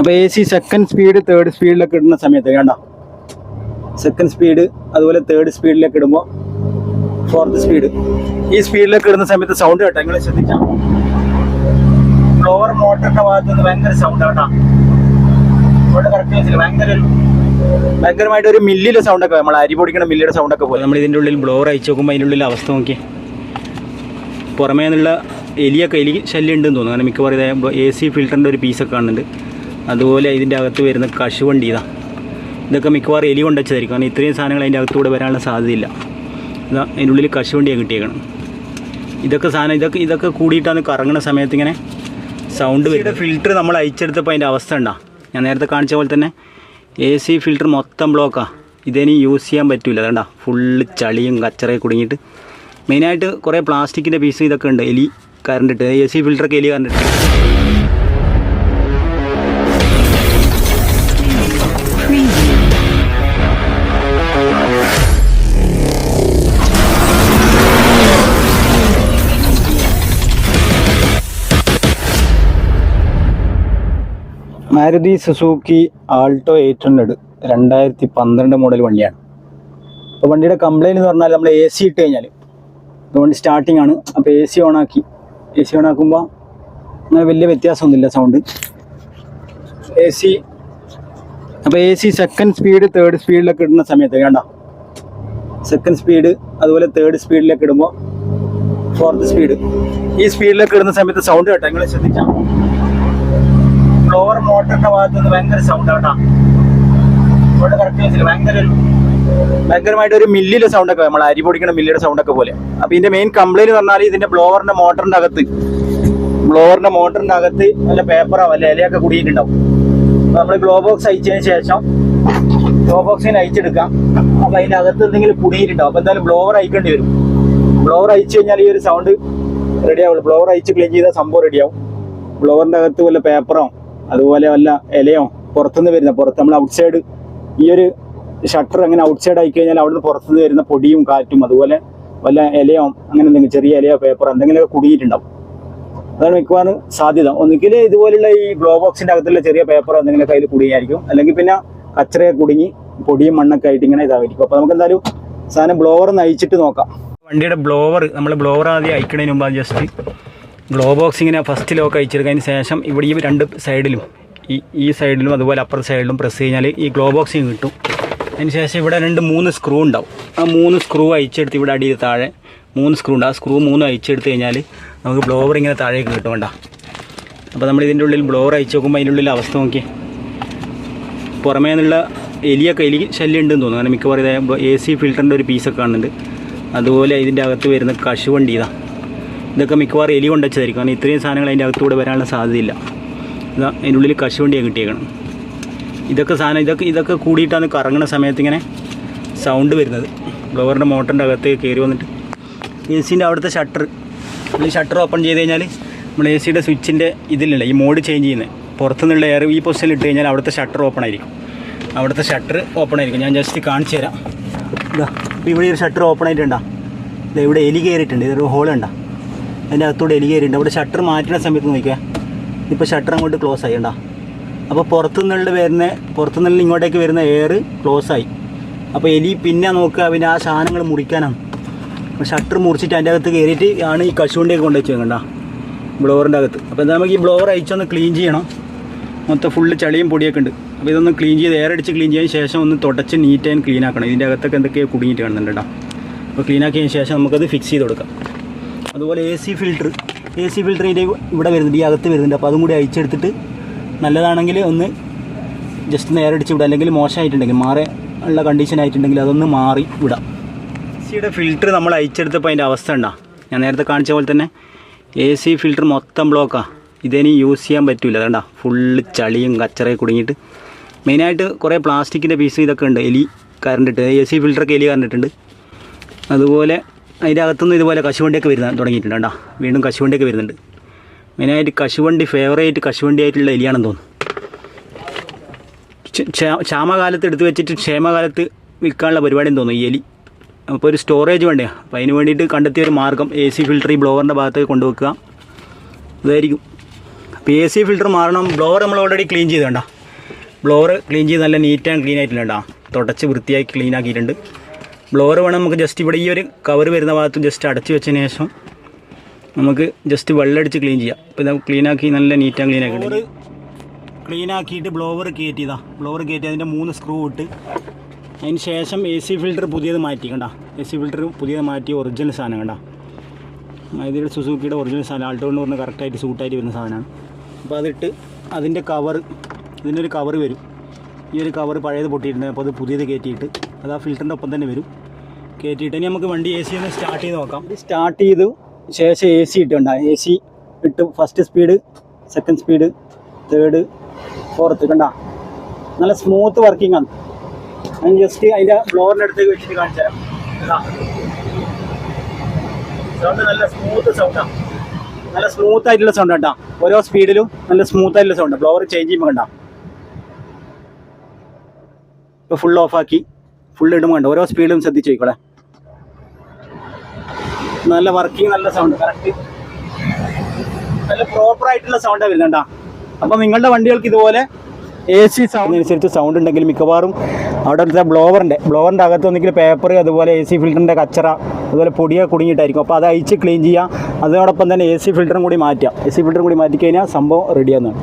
അപ്പോൾ A C second speed third സ്പീഡിലൊക്കെ ഇടുന്ന സമയത്ത് കണ്ട? സെക്കൻഡ് സ്പീഡ് അതുപോലെ തേർഡ് സ്പീഡിലൊക്കെ ഇടുമ്പോൾ ഫോർത്ത് സ്പീഡ് ഈ സ്പീഡിലൊക്കെ ഇടുന്ന സമയത്ത് സൗണ്ട് കേട്ടോ നിങ്ങൾ ശ്രദ്ധിക്കാം ഫ്ലോർ മോട്ടറിന്റെ ഭാഗത്ത് നിന്ന് ഭയങ്കര സൗണ്ട് കേട്ടോ. ഇവിടെ കറക്റ്റ് ഭയങ്കര ഭയങ്കരമായിട്ട് ഒരു മില്ലിലെ സൗണ്ടൊക്കെ നമ്മൾ അരി പൊടിക്കണ മില്ലിയുടെ സൗണ്ടൊക്കെ പോലെ. നമ്മൾ ഇതിന്റെ ഉള്ളിൽ ബ്ലോർ അയച്ചു നോക്കുമ്പോൾ അതിന്റെ ഉള്ളിൽ അവസ്ഥ നോക്കി പുറമേ നിന്നുള്ള എലിയൊക്കെ എലി ശല്യം ഉണ്ടെന്ന് തോന്നുന്നു. കാരണം മിക്കവാറും ഇതേ എ സി ഫിൽറ്ററിന്റെ ഒരു പീസൊക്കെ കാണുന്നുണ്ട്. അതുപോലെ ഇതിന്റെ അകത്ത് വരുന്ന കശുവണ്ടി ഇതാ. ഇതൊക്കെ മിക്കവാറും എലി കൊണ്ടുവച്ചതായിരിക്കും കാരണം ഇത്രയും സാധനങ്ങൾ അതിന്റെ അകത്തൂടെ വരാനുള്ള സാധ്യതയില്ല. ഇതാ അതിന്റെ ഉള്ളിൽ കശുവണ്ടിയാണ് കിട്ടിയേക്കണം ഇതൊക്കെ സാധനം ഇതൊക്കെ ഇതൊക്കെ കൂടിയിട്ടാണ് കറങ്ങുന്ന സമയത്ത് ഇങ്ങനെ സൗണ്ട് വരുന്നത്. ഫിൽറ്റർ നമ്മൾ അയച്ചെടുത്തപ്പോൾ അതിന്റെ അവസ്ഥ ഉണ്ടാ ഞാൻ നേരത്തെ കാണിച്ച പോലെ തന്നെ എ സി ഫിൽറ്റർ മൊത്തം ബ്ലോക്കാണ് ഇതിനി യൂസ് ചെയ്യാൻ പറ്റില്ല അതണ്ട ഫുള്ള് ചളിയും കച്ചറയും കുടുങ്ങിയിട്ട്. മെയിനായിട്ട് കുറേ പ്ലാസ്റ്റിക്കിന്റെ പീസ് ഇതൊക്കെ ഉണ്ട്. എലി കറണ്ടിട്ട് എ സി ഫിൽറ്ററൊക്കെ എലി current Maruti Suzuki Alto eight hundred രണ്ടായിരത്തി പന്ത്രണ്ട് മോഡൽ വണ്ടിയാണ്. അപ്പോൾ വണ്ടിയുടെ കംപ്ലയിന്റ് എന്ന് പറഞ്ഞാൽ നമ്മൾ എ സി ഇട്ട് കഴിഞ്ഞാൽ വണ്ടി സ്റ്റാർട്ടിംഗ് ആണ്. അപ്പോൾ എ സി ഓണാക്കി എ സി ഓണാക്കുമ്പോൾ അങ്ങനെ വലിയ വ്യത്യാസമൊന്നുമില്ല സൗണ്ട് എ സി അപ്പോൾ A C second speed third സ്പീഡിലൊക്കെ ഇടുന്ന സമയത്ത് വേണ്ട സെക്കൻഡ് സ്പീഡ് അതുപോലെ തേർഡ് സ്പീഡിലൊക്കെ ഇടുമ്പോൾ ഫോർത്ത് സ്പീഡ് ഈ സ്പീഡിലൊക്കെ ഇടുന്ന സമയത്ത് സൗണ്ട് കേട്ടോ. നിങ്ങൾ ശ്രദ്ധിച്ചാൽ ഫ്ലോർ മോട്ടറിന്റെ ഭാഗത്ത് നിന്ന് ഭയങ്കര സൗണ്ട് ഇവിടെ ഭയങ്കരമായിട്ട് ഒരു മില്ലിലെ സൗണ്ട് ഒക്കെ നമ്മൾ അരി പൊടിക്കുന്ന മില്ലിയുടെ സൗണ്ട് ഒക്കെ പോലെ. അപ്പൊ ഇതിന്റെ മെയിൻ കംപ്ലൈന്റ് പറഞ്ഞാൽ ഇതിന്റെ ബ്ലോവറിന്റെ മോട്ടറിന്റെ അകത്ത്. ബ്ലോവറിന്റെ മോട്ടറിന്റെ അകത്ത് നല്ല പേപ്പറോ അല്ല? ഇലയൊക്കെ കുടിയിട്ടുണ്ടാവും. നമ്മൾ ഗ്ലോ ബോക്സ് അയച്ചതിന് ശേഷം ഗ്ലോ ബോക്സിന് അയച്ചെടുക്കാം. അപ്പൊ അതിന്റെ അകത്ത് എന്തെങ്കിലും കുടിയിട്ടുണ്ടാവും. അപ്പൊ എന്തായാലും ബ്ലോവർ അയക്കേണ്ടി വരും. ബ്ലോവർ അയച്ചു കഴിഞ്ഞാൽ ഈ ഒരു സൗണ്ട് റെഡി ആവുള്ളൂ. ബ്ലോവർ അയച്ച് ക്ലീൻ ചെയ്താൽ സംഭവം റെഡിയാവും ബ്ലോവറിന്റെ അകത്ത് വല്ല പേപ്പറോ അതുപോലെ വല്ല ഇലയോ പുറത്തുനിന്ന് വരുന്ന പുറത്ത് നമ്മൾ ഔട്ട്സൈഡ് ഈ ഒരു ഷട്ടർ അങ്ങനെ ഔട്ട്സൈഡ് ആയി കഴിഞ്ഞാൽ അവിടുന്ന് പുറത്തുനിന്ന് വരുന്ന പൊടിയും കാറ്റും അതുപോലെ വല്ല ഇലയോ അങ്ങനെ എന്തെങ്കിലും ചെറിയ ഇലയോ പേപ്പറോ എന്തെങ്കിലുമൊക്കെ കുടുങ്ങിയിട്ടുണ്ടാവും. അതാണ് മിക്കവാറും സാധ്യത. ഒന്നുകിൽ ഇതുപോലുള്ള ഈ ഗ്ലോ ബോക്സിന്റെ അകത്തുള്ള ചെറിയ പേപ്പർ എന്തെങ്കിലുമൊക്കെ അതിൽ കുടുങ്ങിയായിരിക്കും. അല്ലെങ്കിൽ പിന്നെ കച്ചറയൊക്കെ കുടുങ്ങി പൊടിയും മണ്ണൊക്കെ ആയിട്ട് ഇങ്ങനെ ഇതായിരിക്കും അപ്പോൾ നമുക്ക് എന്തായാലും സാധനം ബ്ലോവർ നയിച്ചിട്ട് നോക്കാം. വണ്ടിയുടെ ബ്ലോവർ നമ്മൾ ബ്ലോവർ ആദ്യം അയക്കണതിന് മുമ്പ് ജസ്റ്റ് ഗ്ലോ ബോക്സ് ഇങ്ങനെ ഫസ്റ്റ് ലോക്ക് അയച്ചെടുക്കുന്നതിന് ശേഷം ഇവിടെ ഈ രണ്ട് സൈഡിലും ഈ ഈ സൈഡിലും അതുപോലെ അപ്പുറത്തെ സൈഡിലും പ്രസ് കഴിഞ്ഞാൽ ഈ ഗ്ലോ ബോക്സിങ് കിട്ടും. അതിന് ശേഷം ഇവിടെ രണ്ട് മൂന്ന് സ്ക്രൂ ഉണ്ടാവും. ആ മൂന്ന് സ്ക്രൂ അയച്ചെടുത്ത് ഇവിടെ അടിയിൽ താഴെ മൂന്ന് സ്ക്രൂ ഉണ്ട്. ആ സ്ക്രൂ മൂന്ന് അയച്ചെടുത്ത് കഴിഞ്ഞാൽ നമുക്ക് ബ്ലോവർ ഇങ്ങനെ താഴേക്ക് കിട്ടും അപ്പോൾ നമ്മൾ ഇതിന്റെ ഉള്ളിൽ ബ്ലോവർ അയച്ചു നോക്കുമ്പോൾ അതിന്റെ ഉള്ളിൽ അവസ്ഥ നോക്കി പുറമേ നിന്നുള്ള എലിയൊക്കെ എലി ശല്യം ഉണ്ടെന്ന് തോന്നുന്നു. കാരണം മിക്കവാറും എ സി ഫിൽറ്ററിന്റെ ഒരു പീസൊക്കെ കാണുന്നുണ്ട്. അതുപോലെ ഇതിന്റെ അകത്ത് വരുന്ന കശുവണ്ടി ഇതാ. ഇതൊക്കെ മിക്കവാറും എലി കൊണ്ടുവച്ചതായിരിക്കും കാരണം ഇത്രയും സാധനങ്ങൾ അതിന്റെ അകത്തൂടെ വരാനുള്ള സാധ്യതയില്ല. ഇതാ അതിന്റെ ഉള്ളിൽ കശുവണ്ടിയാണ് കിട്ടിയേക്കണം ഇതൊക്കെ സാധനം ഇതൊക്കെ ഇതൊക്കെ കൂടിയിട്ടാണ് കറങ്ങുന്ന സമയത്ത് ഇങ്ങനെ സൗണ്ട് വരുന്നത്. ബ്ലോവറിന്റെ മോട്ടറിന്റെ അകത്തേക്ക് കയറി വന്നിട്ട്. എ സിന്റെ അവിടുത്തെ ഷട്ടർ ഈ ഷട്ടർ ഓപ്പൺ ചെയ്ത് കഴിഞ്ഞാൽ നമ്മുടെ എ സിയുടെ സ്വിച്ചിന്റെ ഇതിലില്ല ഈ മോഡ് ചേഞ്ച് ചെയ്യുന്നത് പുറത്തുനിന്നുള്ള എയർ ഈ പൊസിഷനിൽ ഇട്ട് കഴിഞ്ഞാൽ അവിടുത്തെ ഷട്ടർ ഓപ്പൺ ആയിരിക്കും. അവിടുത്തെ ഷട്ടർ ഓപ്പൺ ആയിരിക്കും. ഞാൻ ജസ്റ്റ് കാണിച്ചു തരാം ഇതാ ഇവിടെ ഒരു ഷട്ടർ ഓപ്പൺ ആയിട്ടുണ്ടോ ഇവിടെ എലി കയറിയിട്ടുണ്ട്. ഇതൊരു ഹോൾ ഉണ്ടോ അതിന്റെ അകത്തൂടെ എലി കയറിയിട്ടുണ്ട് അവിടെ ഷട്ടർ മാറ്റുന്ന സമയത്ത് നോക്കിയാൽ ഇപ്പോൾ ഷട്ടർ അങ്ങോട്ട് ക്ലോസ് ആയി ഉണ്ടാ അപ്പോൾ പുറത്തുനിന്നുള്ള വരുന്ന പുറത്തുനിന്നുള്ള ഇങ്ങോട്ടേക്ക് വരുന്ന എയർ ക്ലോസ് ആയി. അപ്പോൾ എലി പിന്നെ നോക്കുക പിന്നെ ആ സാധനങ്ങൾ മുറിക്കാനാണ്. ഷട്ടർ മുറിച്ചിട്ട് അതിന്റെ അകത്ത് കയറിയിട്ട് ആണ് ഈ കശുവണ്ടിയൊക്കെ കണ്ട? ബ്ലോവറിന്റെ അകത്ത്. അപ്പോൾ എന്താ നമുക്ക് ഈ ബ്ലോവർ അയച്ചൊന്ന് ക്ലീൻ ചെയ്യണം. മൊത്തം ഫുള്ള് ചളിയും പൊടിയൊക്കെ ഉണ്ട്. അപ്പോൾ ഇതൊന്ന് ക്ലീൻ ചെയ്ത് എയർ അടിച്ച് ക്ലീൻ ചെയ്യാൻ ശേഷം ഒന്ന് തുടച്ച് നീറ്റ് ആൻഡ് ക്ലീൻ ആക്കണം. ഇതിന്റെ അകത്തൊക്കെ എന്തൊക്കെയോ കുടുങ്ങിയിട്ട് കാണുന്നുണ്ട് കേട്ടോ അപ്പോൾ ക്ലീൻ ആക്കിയതിന് ശേഷം നമുക്കത് ഫിക്സ് ചെയ്ത് കൊടുക്കാം. അതുപോലെ A C filter A C filter ഇതിന്റെ ഇവിടെ വരുന്നുണ്ട് ഈ അകത്ത് വരുന്നുണ്ട്. അപ്പോൾ അതും കൂടി അയച്ചെടുത്തിട്ട് നല്ലതാണെങ്കിൽ ഒന്ന് ജസ്റ്റ് നേരെ അടിച്ച് വിടാം അല്ലെങ്കിൽ മോശമായിട്ടുണ്ടെങ്കിൽ മാറി ഉള്ള കണ്ടീഷൻ ആയിട്ടുണ്ടെങ്കിൽ അതൊന്ന് മാറി വിടാം. സിയുടെ ഫിൽറ്റർ നമ്മൾ അയച്ചെടുത്തപ്പോൾ അതിന്റെ അവസ്ഥ ഉണ്ടാ ഞാൻ നേരത്തെ കാണിച്ച പോലെ തന്നെ എ സി ഫിൽറ്റർ മൊത്തം ബ്ലോക്കാണ് ഇതിനി യൂസ് ചെയ്യാൻ പറ്റില്ല അതണ്ട ഫുള്ള് ചളിയും കച്ചറയും കുടുങ്ങിയിട്ട്. മെയിനായിട്ട് കുറേ പ്ലാസ്റ്റിക്കിന്റെ പീസ് ഇതൊക്കെ ഉണ്ട്. എലി കറണ്ടിട്ട് എ സി ഫിൽറ്ററൊക്കെ എലി കറണ്ടിട്ടുണ്ട് അതുപോലെ അതിന്റെ അകത്തുനിന്ന് ഇതുപോലെ കശുവണ്ടിയൊക്കെ വരുന്ന തുടങ്ങിയിട്ടുണ്ട് കേട്ടോ വീണ്ടും കശുവണ്ടിയൊക്കെ വരുന്നുണ്ട്. മെയിനായിട്ട് കശുവണ്ടി ഫേവറേറ്റ് കശുവണ്ടി ആയിട്ടുള്ള എലിയാണെന്ന് തോന്നുന്നു. ക്ഷ- ക്ഷാ- ക്ഷാമകാലത്ത് എടുത്ത് വെച്ചിട്ട് ക്ഷേമകാലത്ത് വിൽക്കാനുള്ള പരിപാടിയെന്ന് തോന്നുന്നു ഈ എലി. അപ്പോൾ ഒരു സ്റ്റോറേജ് വേണ്ടേ? അപ്പോൾ അതിന് വേണ്ടിയിട്ട് കണ്ടെത്തിയ ഒരു മാർഗം എ സി ഫിൽറ്റർ ഈ ബ്ലോവറിന്റെ ഭാഗത്തേക്ക് കൊണ്ടുവെക്കുക. ഇതായിരിക്കും അപ്പോൾ എ സി ഫിൽറ്റർ മാറണം. ബ്ലോവർ നമ്മൾ ഓൾറെഡി ക്ലീൻ ചെയ്ത് കണ്ട? ബ്ലോവർ ക്ലീൻ ചെയ്ത് നല്ല നീറ്റ് ആൻഡ് ക്ലീൻ ആയിട്ടുണ്ട് കേട്ടോ തുടച്ച് വൃത്തിയാക്കി ക്ലീൻ ആക്കിയിട്ടുണ്ട്. ബ്ലോവർ വേണം നമുക്ക് ജസ്റ്റ് ഇവിടെ ഈ ഒരു കവർ വരുന്ന ഭാഗത്ത് ജസ്റ്റ് അടച്ചു വെച്ചതിന് ശേഷം നമുക്ക് ജസ്റ്റ് വെള്ളമടിച്ച് ക്ലീൻ ചെയ്യാം. ഇപ്പോൾ ഇത് ക്ലീൻ ആക്കി നല്ല നീറ്റ് ക്ലീൻ ആക്കി ക്ലീൻ ആക്കിയിട്ട് ബ്ലോവർ കയറ്റിയതാ ബ്ലോവർ കയറ്റി അതിന്റെ മൂന്ന് സ്ക്രൂ ഇട്ട് അതിന് ശേഷം എ സി ഫിൽറ്റർ പുതിയത് മാറ്റി കണ്ട. എ സി ഫിൽറ്റർ പുതിയത് മാറ്റി ഒറിജിനൽ സാധനം കണ്ട. ഇതിൽ സുസൂക്കിയുടെ ഒറിജിനൽ സാധനം ആൾട്ടോ എന്ന് പറഞ്ഞാൽ കറക്റ്റായിട്ട് സൂട്ടായിട്ട് വരുന്ന സാധനമാണ്. അപ്പോൾ അതിട്ട് അതിന്റെ കവർ ഇതിന്റെ ഒരു കവർ വരും. ഈ ഒരു കവർ പഴയത് പൊട്ടിയിട്ടുണ്ട്. അപ്പോൾ അത് പുതിയത് കയറ്റിയിട്ട് അത് ആ ഫിൽറ്ററിന്റെ ഒപ്പം തന്നെ വരും. കയറ്റിയിട്ട് ഇനി നമുക്ക് വണ്ടി എ സി ഒന്ന് സ്റ്റാർട്ട് ചെയ്ത് നോക്കാം. സ്റ്റാർട്ട് ചെയ്തു. ശേഷം എ സി ഇട്ടുണ്ട. എ സി ഇട്ട്. First speed second speed third fourth കണ്ട? നല്ല സ്മൂത്ത് വർക്കിംഗ് ആണ്. ഞാൻ ജസ്റ്റ് അതിന്റെ ഫ്ലോറിന്റെ അടുത്തേക്ക് വെച്ചിട്ട് കാണിച്ചു തരാം. സൗണ്ട് നല്ല സ്മൂത്ത് സൗണ്ടാണ് നല്ല സ്മൂത്ത് ആയിട്ടുള്ള സൗണ്ട് കേട്ടോ ഓരോ സ്പീഡിലും നല്ല സ്മൂത്ത് ആയിട്ടുള്ള സൗണ്ട് ബ്ലോവർ ചേഞ്ച് ചെയ്യുമ്പോൾ കണ്ട? ഇപ്പോൾ ഫുൾ ഓഫാക്കി ഫുൾ ഇടുമ്പോൾ കണ്ട? ഓരോ സ്പീഡിലും ശ്രദ്ധിച്ചു നോക്കോളെ നല്ല വർക്കിംഗ് നല്ല സൗണ്ട് കറക്റ്റ് നല്ല പ്രോപ്പർ ആയിട്ടുള്ള സൗണ്ടാണ് വരുന്നുണ്ടാ അപ്പം നിങ്ങളുടെ വണ്ടികൾക്ക് ഇതുപോലെ എ സി സൗണ്ട് അനുസരിച്ച് സൗണ്ട് ഉണ്ടെങ്കിൽ മിക്കവാറും അവിടെ അടുത്ത ബ്ലോവറിന്റെ ബ്ലോവറിന്റെ അകത്ത് ഒന്നെങ്കിൽ പേപ്പർ അതുപോലെ എ സി ഫിൽറ്ററിന്റെ കച്ചറ അതുപോലെ പൊടിയൊക്കെ കുടുങ്ങിയിട്ടായിരിക്കും. അപ്പോൾ അത് അയച്ച് ക്ലീൻ ചെയ്യുക. അതോടൊപ്പം തന്നെ എ സി ഫിൽറ്ററും കൂടി മാറ്റുക. എ സി ഫിൽറ്ററും കൂടി മാറ്റി കഴിഞ്ഞാൽ സംഭവം റെഡിയാകുന്നതാണ്